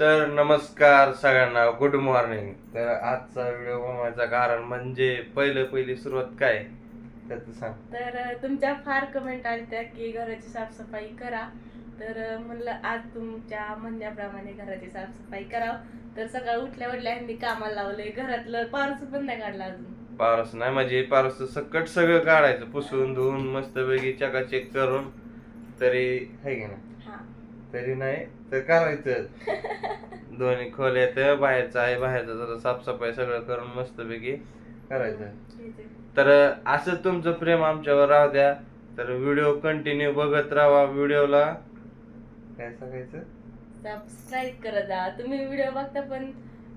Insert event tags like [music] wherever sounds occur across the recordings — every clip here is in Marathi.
तर नमस्कार सगळ्यांना गुड मॉर्निंग तर आजचा व्हिडिओ बनवायचं कारण म्हणजे पहिलं पहिली सुरुवात काय? त्याचं सांग. तर अ, तुमच्या फार कमेंट आल्या की घराची साफसफाई करा. तर अ, म्हणलं आज तुमच्या म्हणण्याप्रमाणे घराची साफसफाई करावं. तर सकाळी उठल्या उठल्या ह्यांनी कामाला लावलंय. घरातलं पारस पण नाही काढला अजून. पारस नाही म्हणजे पारस सकट सगळं काढायचं. पुसून धुवून मस्त पैकी चकाचेक करून. तरी आहे की ना हा. तरी नाही. तर करायचं [laughs] दोन्ही खोल्यात बाहेरचं आहे बाहेरचं जरा साफसफाई सगळं करून मस्तपैकी करायचं आहे. तर असं तुमचं प्रेम आमच्यावर राहू द्या. तर व्हिडिओ कंटिन्यू बघत राहा व्हिडिओला. काय सांगायचं? सबस्क्राईब करत जा. तुम्ही व्हिडिओ बघता पण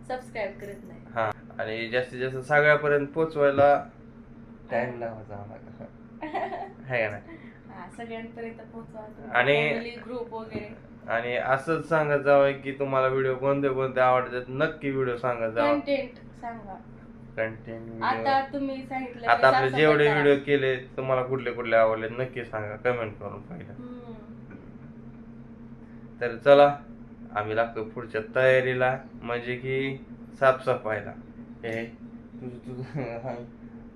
सबस्क्राईब करत नाही. हा आणि जास्तीत जास्त सगळ्यापर्यंत पोचवायला टाइम लावायचा आम्हाला. [laughs] है का नाही? सगळ्यांपर्यंत पोहोचवा आणि- ग्रुप वगैरे. आणि असंच सांगत जावं की तुम्हाला व्हिडिओ कोणते कोणते आवडतात नक्की व्हिडिओ सांगत जावा. कंटेंट सांगा. कंटेंट आता तुम्ही सांगितलं की आता आपले जेवढे. व्हिडिओ केले तुम्हाला कुठले कुठले आवडले नक्की सांगा. कमेंट करून पहिलं. हम्म. तर चला आम्ही लागतो पुढच्या तयारीला. म्हणजे की साफसफाईला. हे तुझं तुझं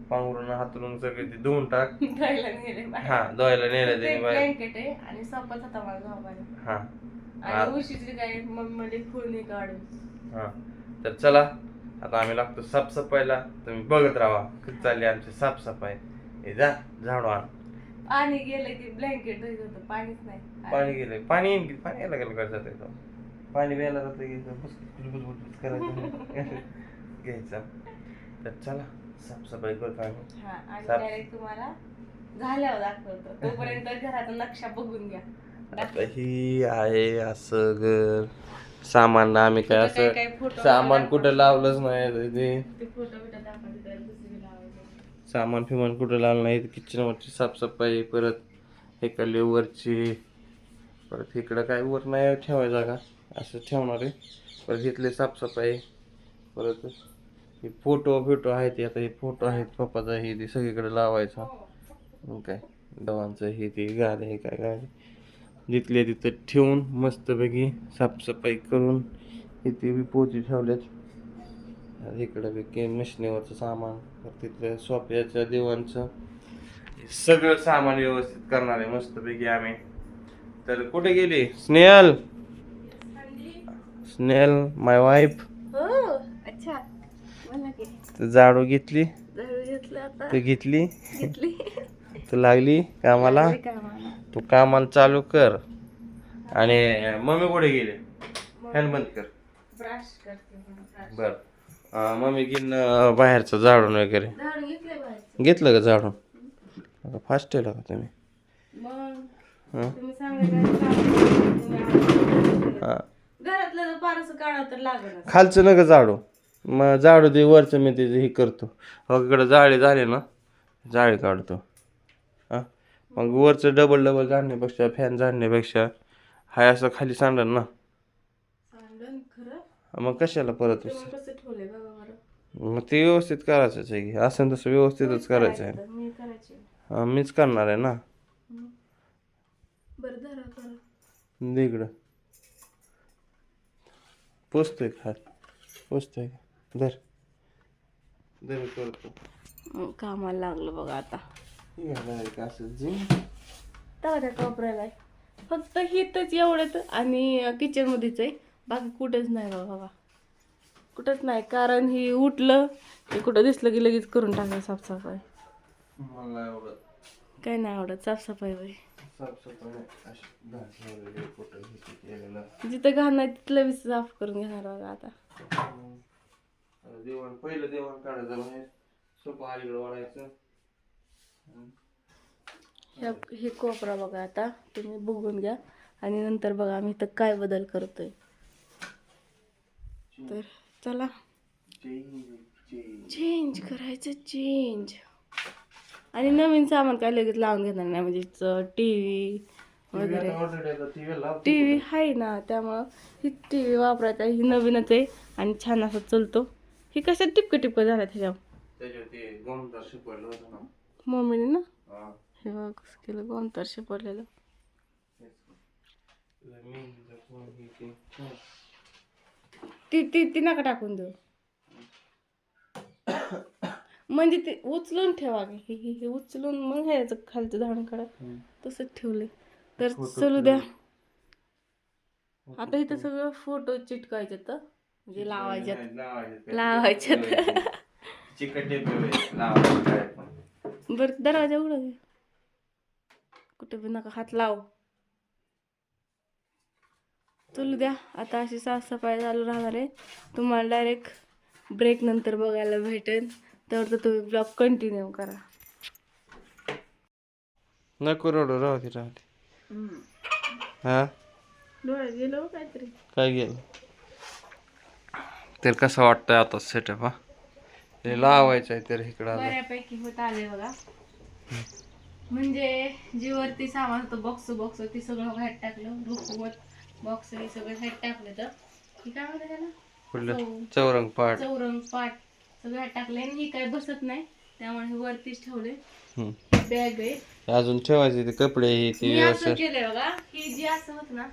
पांघरून हातरून सगळे ते धुवून टाक. [laughs] धुवायला नेले बाहेर. हा धुवायला नेलं ते त्याने बाहेर. ब्लँकेट आहे आणि सोपत होता मला झोपायला हा. हा. आणि उशीची काय मम्मीने खुळणी काढून. हा. तर चला आता आम्ही लागतो साफसफाईला. तुम्ही बघत राहा कधी चालली आमची साफसफाई. हे जा झाडू आण. पाणी गेलं की ब्लँकेट धुत होतं पाणीच नाही. पाणी गेले पाणी येईन की? पाणी यायला गेलं कसं जातं पाणी प्यायला जातं की? इथं बस करायचं. [laughs] घ्यायचं. तर चला. साफसफाई करतो आम्ही हा आणि साफ- डायरेक्ट तुम्हाला झाल्यावर दाखवतो. तोपर्यंत घराचा नक्षा बघून घ्या. आता ही आहे असं घर. सामान आम्ही काय कुठं काय- असं photo सामान कुठं लावलंच नाही ते ते फोटो बिटो दाखवते त्याला दुसरी लावायचं सामान फिमान कुठं लावलं नाही. किचन वरची साफसफाई परत इकडली वरची परत इकडं काय वर नाही ठेवायचं जागा असं ठेवणार आहे. परत इथली साफसफाई परत हे फोटो बिटो आहेत आता हे फोटो आहेत पप्पाचा हे ते सगळीकडे लावायचा. मग काय डवांचं हे ते गाणे हे काय काय जिथले तिथं ठेवून मस्तपैकी साफसफाई करून इथे बी पोती ठेवल्यात. इकडं बी के मशनीवरचं सामान तिथलं सोफ्याच्या देवांचं सगळं सामान व्यवस्थित करणार आहे मस्तपैकी आम्ही. तर कुठे गेली? स्नेहल? स्नेहल माय वाईफ तर झाडू घेतली. तू घेतली? घेतली. तू लागली कामाला. तू कामाला चालू कर. आणि मम्मी कुठे गेले? फॅन बंद कर. बर. मम्मी घेईन बाहेरचं झाडून वगैरे. घेतलं का झाडून? फास्ट आहे का तुम्ही? तर खालचं नका झाडू. मग झाडू दे वरचं मी ते हे करतो. इकडं जाळी झाली ना जाळी काढतो. हा? मग वरचं डबल डबल झाडण्यापेक्षा फॅन झाडण्यापेक्षा हाय असं खाली सांडल ना. सांडण खरं? मग कशाला परत मग ते व्यवस्थित करायचंच आहे की. असं तसं व्यवस्थितच करायचं आहे हा, मीच करणार आहे ना. इकडं. पोचतोय हात पोचतोय का धर. धर मी करतो. कामाला लागलं बघा आता. हे असं जिम. कपड्याला फक्त हिथंच एवढंच आणि किचन मध्येच आहे. बाकी कुठेच नाही बघा बघा. कुठंच नाही कारण ही उठलं की कुठं दिसलं की लगेच करून टाका साफसफाई. मला एवढं. काय नाही आवडत साफसफाई हे केलेलं. जिथं घाण नाही तिथलं बी साफ करून घेणार बघा आता. देवण पहिलं देवण काढायचं बाहेर सोपं अलीकडं वाढायचं. ह्या- हे कोपरा बघा आता तुम्ही बघून घ्या. आणि नंतर बघा आम्ही इथं काय बदल करतोय. तर चला. चेंज करायचं चेंज आणि नवीन सामान काय लगेच लावून घेणार नाही म्हणजे टी व्ही वगैरे. टी व्ही आहे ना त्यामुळं ही टी व्ही वापरायचा ही नवीनच आहे. आणि छान असं चलतो. ही कशात टिपकं टिपकं झालं त्याच्यावर? मम्मीने ना? हा. बघ कसं केलं कोण हे. ते. ती ती नका टाकून देऊ. म्हणजे ते उचलून ठेवा. हे हे उचलून मग ह्याचं खालचं झाडून काढा तसंच ठेवले तर चलू द्या. आता इथं सगळं फोटो चिटकायचे तर म्हणजे लावायच्यात. लावायच्यात. [laughs] बरं दरवाजा उघडा कुठे बी नका हात लाव. चलू द्या. आता अशी साफसफाई चालू राहणार आहे. तुम्हाला डायरेक्ट ब्रेक नंतर बघायला भेटेल. तर तर तुम्ही ब्लॉग कंटिन्यू करा. नको रडू राहू दे राहू दे. हा? डोळ्यात गेलो काहीतरी. काय गेलं? तर कसं वाटतंय आता सेटअप हा? ते लावायचं आहे तर इकडं आलं. बऱ्यापैकी होत आले बघा. म्हणजे जे वरती सामान होतं बॉक्स बॉक्स ते सगळं बाहेर टाकलं रुकवत बॉक्स हे सगळं बाहेर टाकलं तर हे काय म्हणतात त्याला? कुठलं? चौ- चौरंग पाट चौरंग पाट सगळं बाहेर आणि ही काय बसत नाही. त्यामुळे हे वरतीच ठेवले हम्म. बॅग आहे. अजून ठेवायचे ते कपडे हे ते मी असं असं. केलंय बघा. ही जी असं होत ना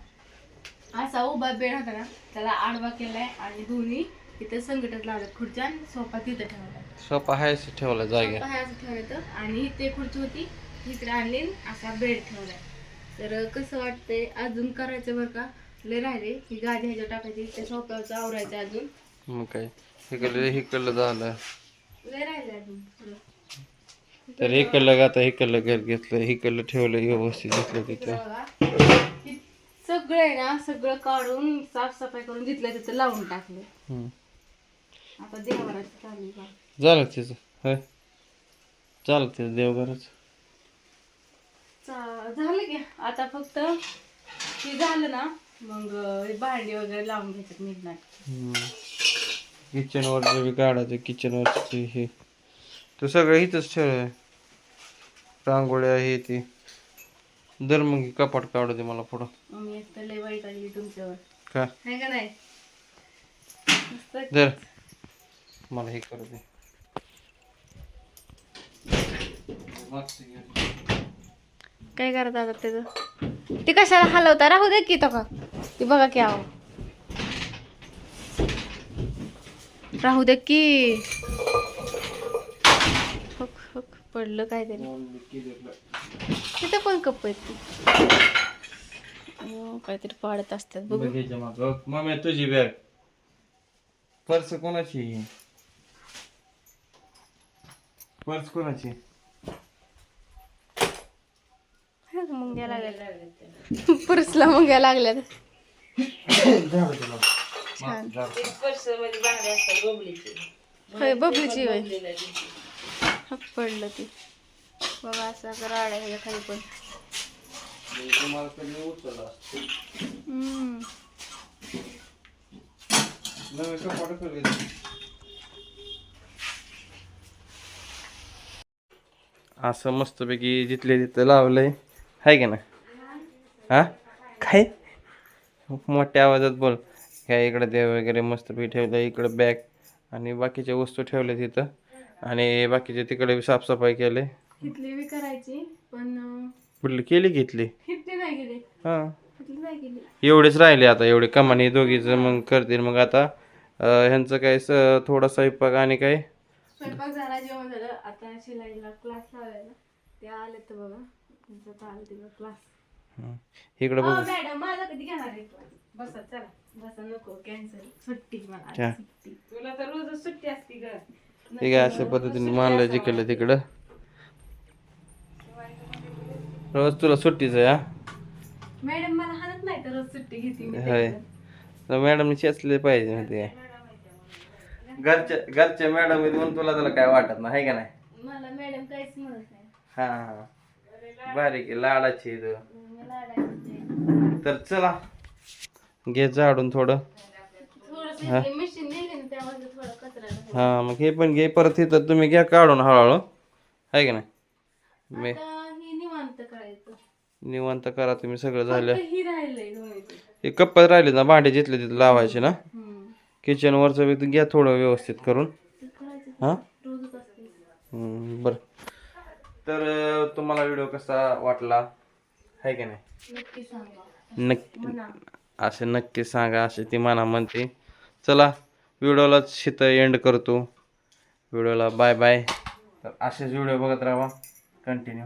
असा उभा बेड होता ना त्याला आडवा केलाय आणि दोन्ही इथं संकटात लावल्यात खुर्च्या आणि सोफा तिथं ठेवलाय सोपा आहे असं ठेवला जाग्या सोफा हे असं ठेवलं आणि इथे खुर्ची होती. इकडे आणली आणि असा बेड ठेवलाय. तर कसं वाटतंय अजून करायचं बरं का? लय राहिले. ही गादी ह्याच्यावर टाकायची त्या सोफ्यावरचं आवरायचं अजून. मग काय? इकडलं इकडलं झालं. लय राहिले अजून थोडं. तर इकडलं आता इकडलं घर घेतलं. इकडलं ठेवलं व्यवस्थित घेतलं तिथं. सगळं आहे ना सगळं काढून साफसफाई करून जिथल्या तिथं लावून टाकलं हम्म. आता देवाराचं चालू आहे बघा. झालं तिचं? होय. झालं तिचं देवघरच? चा- झालं की. आता फक्त हे झालं ना मग हे भांडी वगैरे लावून घ्यायचं बी काढायचं किचनवरचं हे. तो सगळं इथंच ठेवलंय. रांगोळ्या हे ते. दर मग हे कपाट काढू दे मला पुढं. मग मी एक तर लय वाईट आली तुमच्यावर. का? आहे का नाही? मस्त. दर मला हे करू दे. काय करत आता त्याचं ते कशाला हलवता? राहू दे की तो का. ती बघा की आहो. राहू दे की. हुक हुक पडलं काहीतरी. तिथे पण कप आहेत ती? अं, काहीतरी पाडत असतात बघू. तुझी बॅग पर्स कोणाची आहे? पर्स कोणाची? मुंग्या लागल्या पुरुषला मुंग्या लागल्यात. झालं तुला छान झालं. होय बबलीची होय. हक पडलं ती. बघा असं करा आड्या ह्याच्या खाली पण. तुम्हाला कधी उचललं असतं. हम्म. नवीन कपाट करू दे. असं मस्तपैकी जिथले तिथं लावलंय. हाय का ना हा? काय? मोठ्या आवाजात बोल. काय इकडे देव वगैरे मस्तपैकी ठेवलं इकडं बॅग आणि बाकीच्या वस्तू ठेवल्या तिथं. आणि बाकीचे तिकडे साफसफाई केले हितली बी करायची पण कुठली केली घेतली हितली नाही गेली हां. हितली नाही गेली एवढेच राहिले आता एवढे कमानी दोघीचं मग करतील. मग आता अं, ह्यांचं काय स थोडा स्वयंपाक आणि काय? स्वयंपाक झाला जेवण झालं. आता शिलाईला क्लास लावायला. ते आले तर बघा. त्यांचं तर आलं क्लास. इकडं बघू. मॅडम माझा कधी घेणार आहे बसा चला. बसा नको. कॅन्सल सुट्टी मला. आज अच्छा. सुट्टी. तुला तर रोजच सुट्टी असते ग. अशा पद्धतीने मानलं जिकडलं तिकडं? रोज तुला सुट्टीच आहे हा? मॅडम मला हाणत नाही तर रोज सुट्टी घेते मी होय. मॅडमने चेचले पाहिजे माहिती आहे घरच्या घरच्या मॅडम म्हणून तुला त्याला काय वाटत नाही आहे का नाही? मला मॅडम काहीच म्हणत नाही. हा हा बारीक आहे, लाडाची आहे. तू. तर चला घे झाडून थोडं. थोडस मशीन नेले ना त्यामध्ये थोडं कचरा राहतो. हा मग हे पण घे परत इथं तुम्ही घ्या काढून हळूहळू. आहे का नाही? मी आता ही निवांत करायचं. निवांत करा तुम्ही सगळं झालं. फक्त ही राहिलंय दोन्ही हे कप्प्यात राहिले ना भांडे जिथले तिथे लावायचे ना? हम्म. किचन वरचं बी घ्या थोडं व्यवस्थित करून. हा? बरं. तर तुम्हाला व्हिडिओ कसा वाटला? आहे का नाही? नक्की असे नक्की सांगा असे ती मना म्हणते. चला व्हिडिओला शिथं एंड करतो. व्हिडिओला बाय बाय तर असेच व्हिडिओ बघत राहा. कंटिन्यू